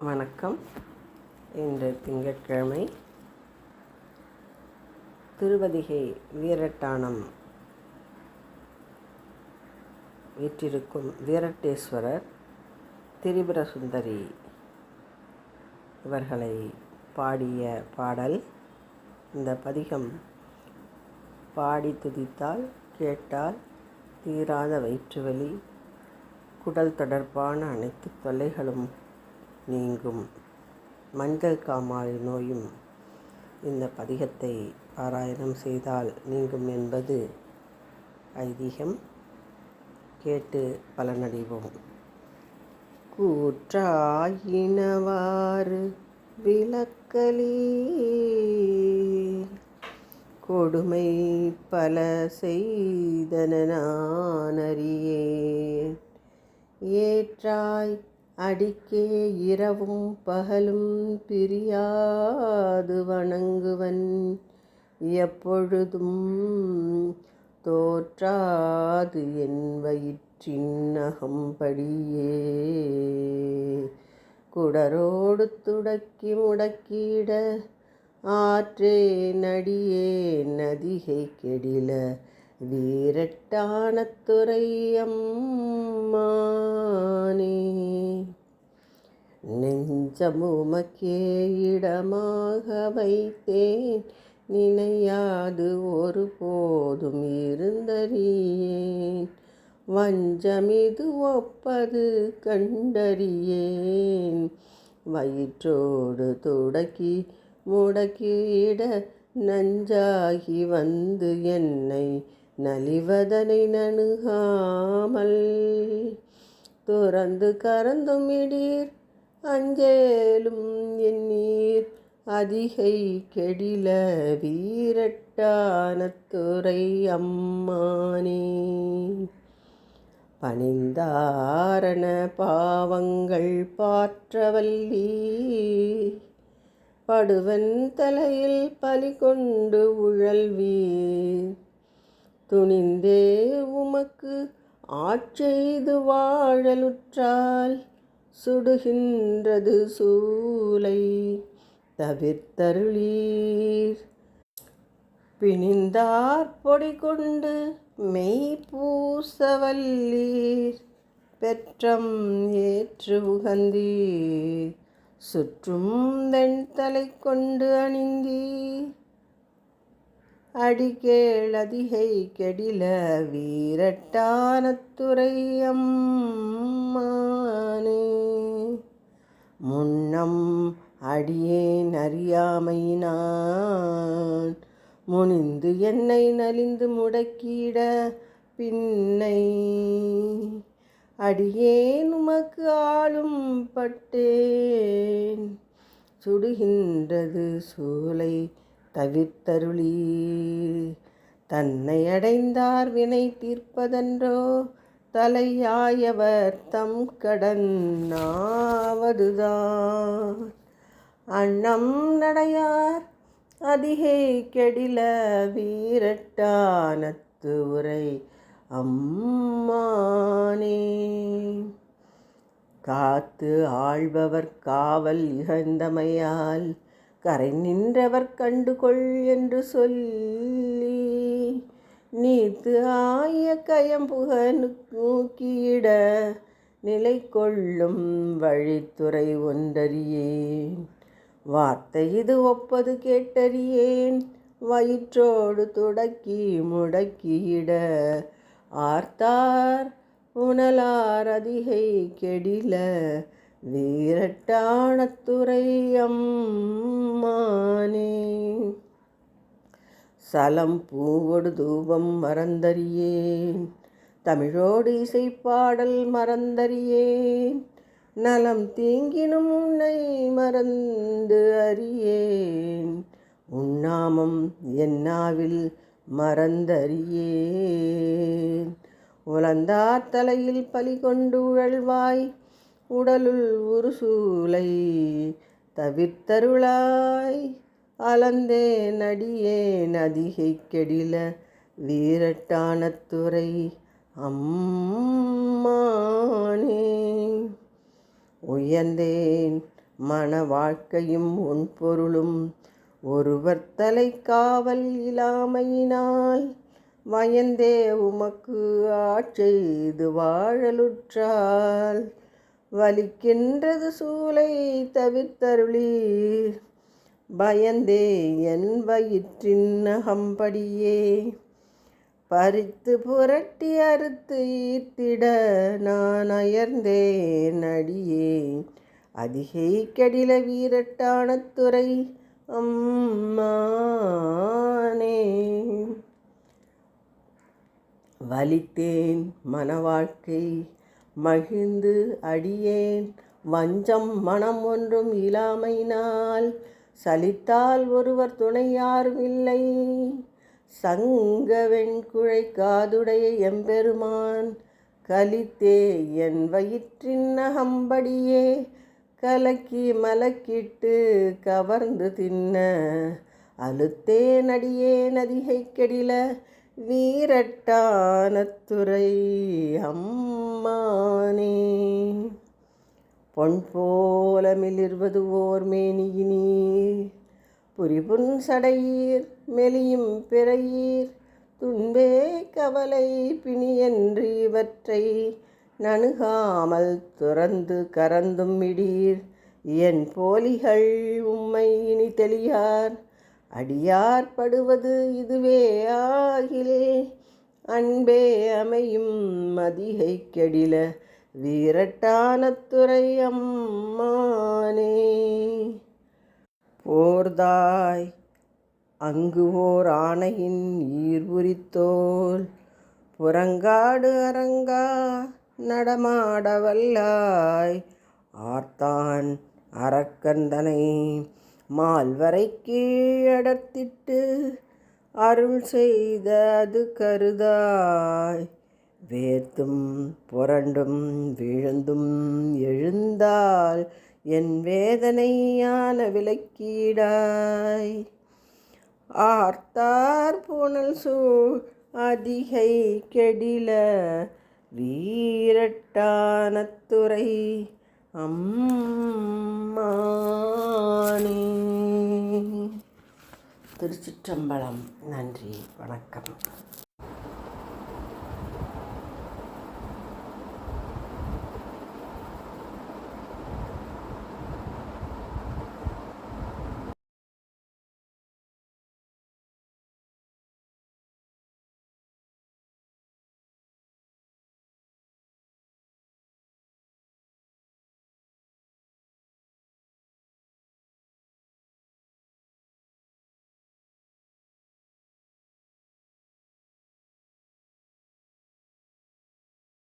வணக்கம். இன்று திங்கட்கிழமை திருவதிகை வீரட்டானம் வீற்றிருக்கும் வீரட்டேஸ்வரர் திரிபுர சுந்தரி இவர்களை பாடிய பாடல். இந்த பதிகம் பாடி துதித்தால் கேட்டால் தீராத வயிற்றுவலி குடல் தொடர்பான அனைத்து தொல்லைகளும் நீங்கும். மஞ்சள் காமாலை நோயும் இந்த பதிகத்தை பாராயணம் செய்தால் நீங்கும் என்பது ஐதீகம். கேட்டு பலனடைவோம். கூற்றாயினவாறு விளக்கலி. கொடுமை பல செய்தன நான் அறியேன் ஏற்றாய் அடிக்கே இரவும் பகலும் பிரியாது வணங்குவன். எப்பொழுதும் தோற்றாது என் வயிற்றின் குடரோடு துடக்கி முடக்கிட ஆற்றே நடியே நதிகை கெடில வீரட்டான துறை அம்மானே. நெஞ்சமுமக்கே இடமாக வைத்தேன். நினையாது ஒரு போதும் இருந்தறியேன். வஞ்சமிது ஒப்பது கண்டறியேன். வயிற்றோடு துடக்கி முடக்கிட நஞ்சாகி வந்து என்னை நலிவதனை நணுகாமல். துறந்து கறந்தும் இடீர் அஞ்சேலும் எண்ணீர் அதிகை கெடில வீரட்டானத்துறை அம்மானே. பணிந்தாரண பாவங்கள் பாற்றவல்லி படுவன் தலையில் பலி கொண்டு உழல்வீர். துணிந்தே உமக்கு ஆட்செய்து வாழலுற்றால் சுடுகின்றது சூலை தவிர்த்தருளீர். பிணிந்தார் பொடி கொண்டு மெய் பூசவல்லீர். பெற்றம் ஏற்று உகந்தீர். சுற்றும் வெண்தலை கொண்டு அணிந்தீர். அடிகேளதிகை கெடில வீரட்டான துறை முன்னம் அடியேன் அறியாமையினான். முனிந்து என்னை நலிந்து முடக்கிட பின்னை. அடியேன் உமக்கு ஆளும் பட்டேன். சுடுகின்றது சூளை தவிர்த்தருளி. தன்னை அடைந்தார் வினை தீர்ப்பதன்றோ தலையாயவர் தம் கடன் நாவதுதான் நடையார் அதிகை கெடில வீரட்டானத்து உரை அம்மானே. காத்து ஆள்பவர் காவல் இகழ்ந்தமையால் கரை நின்றவர் கண்டுகொள் என்று சொல்லி நீத்து ஆய கயம்புக நூக்கியிட நிலை கொள்ளும் வழித்துறை ஒன்றறியேன். வார்த்தை இது ஒப்பது கேட்டறியேன். வயிற்றோடு துடக்கி முடக்கியிட ஆர்த்தார் உணலார் அதிகை கெடில வீரட்டானத்துறை அம்மானே. சலம் பூவோடு தூபம் மறந்தறியேன். தமிழோடு இசைப்பாடல் மறந்தறியேன். நலம் தீங்கினும் உன்னை மறந்து அறியேன். உன்னாமம் என்னாவில் மறந்தறியேன். உலந்தார் தலையில் பலி கொண்டு உழல்வாய் உடலுள் ஒரு சூலை தவிர்த்தருளாய். அலந்தே நடியே நதிகை கெடில வீரட்டானத்துறை அம்மானே. உயர்ந்தேன் மன வாழ்க்கையும் உன் பொருளும் ஒருவர் தலை காவல் இல்லாமையினால். வயந்தே உமக்கு ஆட்செய்து வாழலுற்றால். வலிக்கின்றது சூளை தவிர்த்தருளி பயந்தே என் வயிற்றின் நகம்படியே பறித்து புரட்டி அறுத்து ஈர்த்திட நான் அயர்ந்தேன் அடியே. அதிகை கடில வீரட்டான துறை அம்மானே. வலித்தேன் மனவாழ்க்கை மகிழ்ந்து அடியேன். வஞ்சம் மனம் ஒன்றும் இல்லாமையினால் சலித்தால் ஒருவர் துணை யாரும் இல்லை. சங்க வெண்குழை காதுடைய எம்பெருமான் கலித்தே என் வயிற்றின் நகம்படியே கலக்கி மலக்கிட்டு கவர்ந்து தின்ன அழுத்தே நடியே நதிகை கெடில வீரட்டானத்துறை அம்மானே. பொன் போல மிளிர்வது ஓர் மேனியினீர் புரிபுன் சடையீர் மெலியும் பிறையீர். துன்பே கவலை பிணியன்று இவற்றை நணுகாமல் துறந்து கறந்தும் இடீர் என் போலிகள் உம்மை இனி தெளியார். அடியார் படுவது இதுவே ஆகிலே. அன்பே அமையும் மதிகை கெடில வீரட்டானத்துறை அம்மானே. போர்தாய் அங்கு ஓர் ஆணையின் ஈர்புரித்தோல் புறங்காடு அரங்கா நடமாடவல்லாய். ஆர்த்தான் அரக்கந்தனை மால்வரை கீழடத்திட்டு அருள் செய்த அது கருதாய். வேர்த்தும் புரண்டும் விழுந்தும் எழுந்தால் என் வேதனையான விலக்கீடாய் ஆர்த்தார் புனல் சூழ் அதிகை கெடில வீரட்டானத்துறை அம்மானே. திருச்சிற்றம்பலம். நன்றி. வணக்கம்.